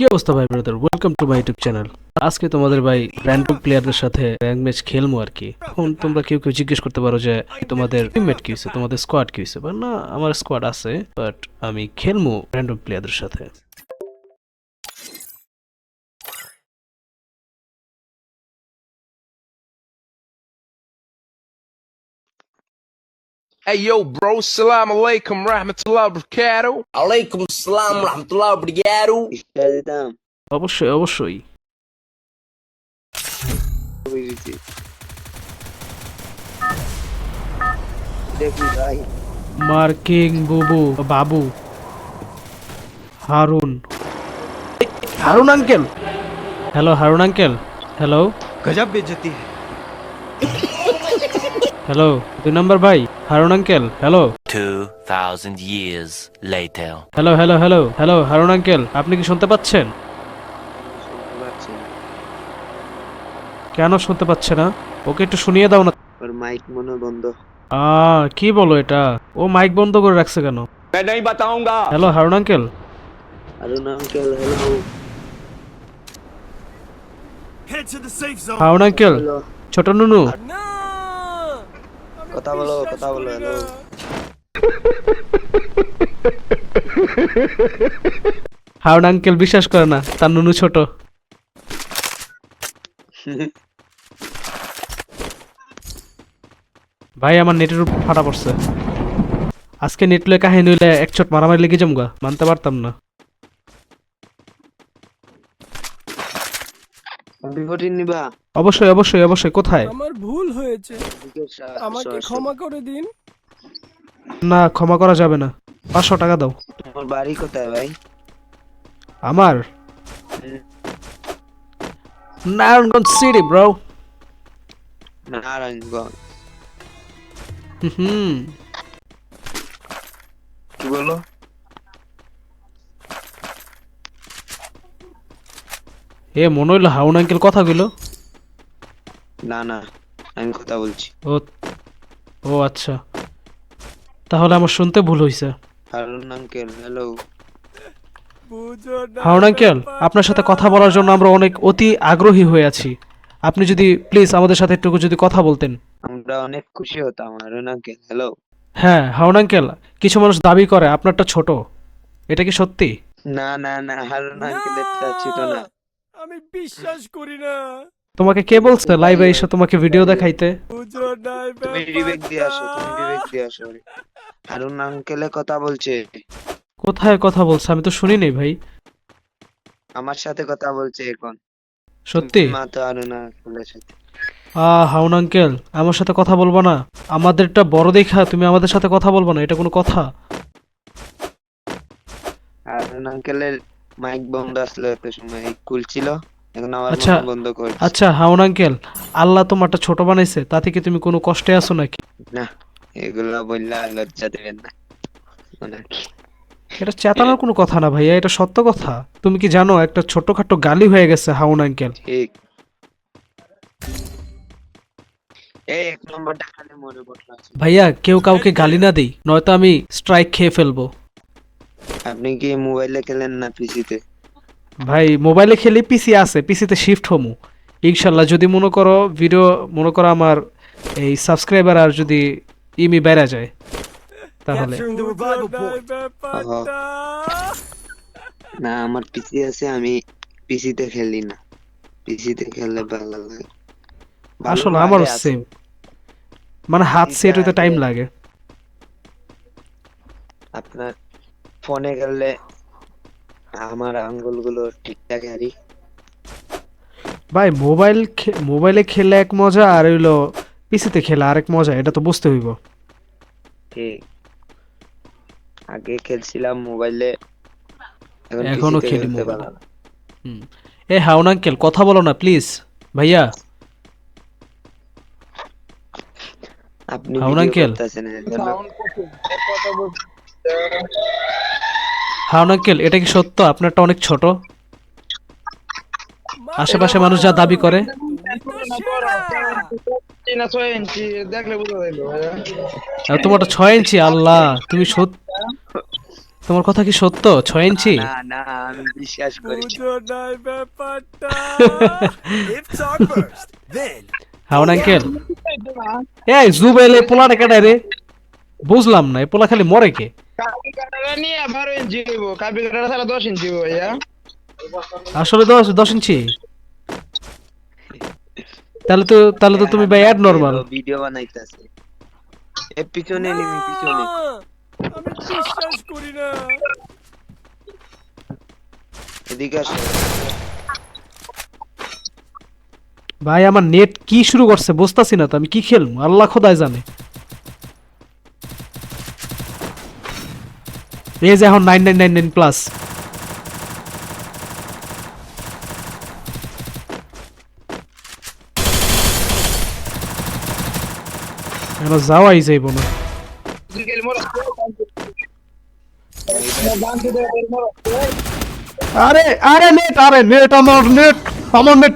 কি অবস্থা ভাই brother welcome to my YouTube channel আজকে তোমাদের ভাই র্যান্ডম প্লেয়ারদের সাথে র্যাঙ্ক ম্যাচ খেলব আর কি। এখন তোমরা কেউ কেউ জিজ্ঞেস করতে পারো যে, তোমাদের টিমমেট কি হয়েছে তোমাদের স্কোয়াড কি হয়েছে বা না, আমার স্কোয়াড আছে বাট আমি খেলব র্যান্ডম প্লেয়ারদের সাথে। Hey yo, bro, salam alaikum rahmatullah barakatuh. Alaikum salam rahmatullah barakatuh. অবশ্যই অবশ্যই মার্কিং বুবু বাবু Harun Harun uncle hello Harun uncle hello গজব বেজতি হ্যালো দুই নম্বর ভাই Harun uncle hello 2,000 years later. Hello hello hello hello Harun uncle আপনি কি শুনতে পাচ্ছেন শুনতে পাচ্ছি না। কেন শুনতে পাচ্ছে না ওকে একটু শুনিয়ে দাও না ওর মাইক মনে হয় বন্ধ আ কি বলো এটা ও মাইক বন্ধ করে রাখছে কেন मैं नहीं बताऊंगा hello Harun uncle Arun uncle hello Harun uncle hello ছোট নুনু কথা বলো কথা বলো হ্যালো হারুন আঙ্কেল বিশ্বাস করে না, তার নুনু ছোট। ভাই, আমার নেটের উপর ফাটা পড়ছে। আজকে নেট লয়ে কাহিনী হইলে এক মারামারি লেগে জমগা মানতে পারতাম না। বিপটি নিবা। অবশ্যই অবশ্যই অবশ্যই। কোথায়? আমার ভুল হয়েছে। আমাকে। ক্ষমা করে দিন। না ক্ষমা করা যাবে না। পাঁচশো টাকা দাও। তোমার বাড়ি কোথায় ভাই? আমার? Narayanganj city bro Narayanganj. হুম। কি বলো? এ মনে হইল হাউন আঙ্কেল কথা কইলো? না না আমি কথা বলছি। ও ও আচ্ছা। তাহলে আমার শুনতে ভুল হয়েছে হারুন আঙ্কেল হ্যালো বুঝো না হাউন আঙ্কেল আপনার সাথে কথা বলার জন্য আমরা অনেক অতি আগ্রহী হয়ে আছি। আপনি যদি প্লিজ আমাদের সাথে একটু যদি কথা বলতেন। আমরা অনেক খুশি হতাম হারুন আঙ্কেল হ্যালো হ্যাঁ হাউন আঙ্কেল কিছু মানুষ দাবি করে আপনারটা ছোট। এটা কি সত্যি? না না না হারুন আঙ্কেল এটা ছিল না। আমি বিশ্বাস করি না। তোমাকে কে বলছে লাইভে এসে তোমাকে ভিডিও দেখাইতে? বুঝো না তুমি ডিবেক দিয়ে আসো তুমি ডিবেক দিয়ে আসো। হারুন আঙ্কেলে কথা বলছে। কোথায় কথা বলছে? আমি তো শুনি নাই ভাই। আমার সাথে কথা বলছে এখন। সত্যি? মা তো হারুন আঙ্কেলের সাথে। আ হাউন আঙ্কেল আমার সাথে কথা বলব না? আমাদেরটা বড় দেখা তুমি আমাদের সাথে কথা বলব না? এটা কোনো কথা? হারুন আঙ্কেলের মাইক বন্ধ আসলো এত সময় কুল ছিল। এখন আমার আচ্ছা, বন্ধ করছে। আচ্ছা হাউন আঙ্কেল আল্লাহ তোমারটা ছোট বানাইছে তাতে কি তুমি কোনো কষ্টে আছো নাকি? না এগুলা বললা লজ্জা দেবেন না। এটা চেতানোর কোনো কথা না ভাইয়া এটা সত্য কথা। তুমি কি জানো একটা ছোটখাটো গালি হয়ে গেছে হাউন আঙ্কেল? ঠিক। ভাইয়া কেউ কাউকে গালি না দিই নয়তো আমি স্ট্রাইক খেয়ে ফেলব। আপনি কি মোবাইলে খেলেন না পিসিতে ভাই মোবাইলে খেলে পিসি আছে পিসিতে শিফট হমু। ইনশাল্লাহ যদি মনে করো ভিডিও মনে করো আমার এই সাবস্ক্রাইবার আর যদি ইমি বেড়া যায় তাহলে। না আমার পিসি আছে আমি পিসিতে খেলি না। পিসিতে খেললে ভালো লাগে। আসলে আমারও সেম মানে হাত সেট হইতে টাইম লাগে। আপনার ফোনে খেললে আমার আঙ্গুলগুলো ঠিকঠাক হারি ভাই মোবাইল মোবাইলে খেলে এক মজা আর হইল পিসিতে খেলে আরেক মজা এটা তো বুঝতে হইব। ঠিক। আগে খেলছিলাম মোবাইলে এখনও খেলি মোবাইলে। এ হাউন আঙ্কেল কথা বলো না প্লিজ ভাইয়া। আপনি হাউন আঙ্কেল। করতেছেন এর আঙ্কেল এটা কি সত্য? আপনারটা অনেক ছোট। আশেপাশে মানুষ যা দাবি করে। তোমারটা ছয় ইঞ্চি আল্লাহ তুমি সত- তোমার কথা কি সত্য? ছয় ইঞ্চি? না না আমি বিশ্বাস করি ব্যাপারটা। হাউন আঙ্কেল। এই জুবেল এই পোলাটা কেটে রে? বুঝলাম না এই পোলা খালি মরে কে? আসলে দশ দশ ইঞ্চি। তাহলে তো তাহলে তো তুমি ভাই অ্যাড নর্মাল ভিডিও বানাইতেছে। এ পিছনে নিবি পিছনে। আমি বিশ্বাস করি না। এদিকে আসো। ভাই আমার নেট কি শুরু করছে বুঝতাছি না তো আমি কি খেলব? আল্লাহ খোদায় জানে। যে এখন nine nine nine nine plus যাওয়াই যাইব না। আরে আরে নেট আরে নেট আমার নেট আমার নেট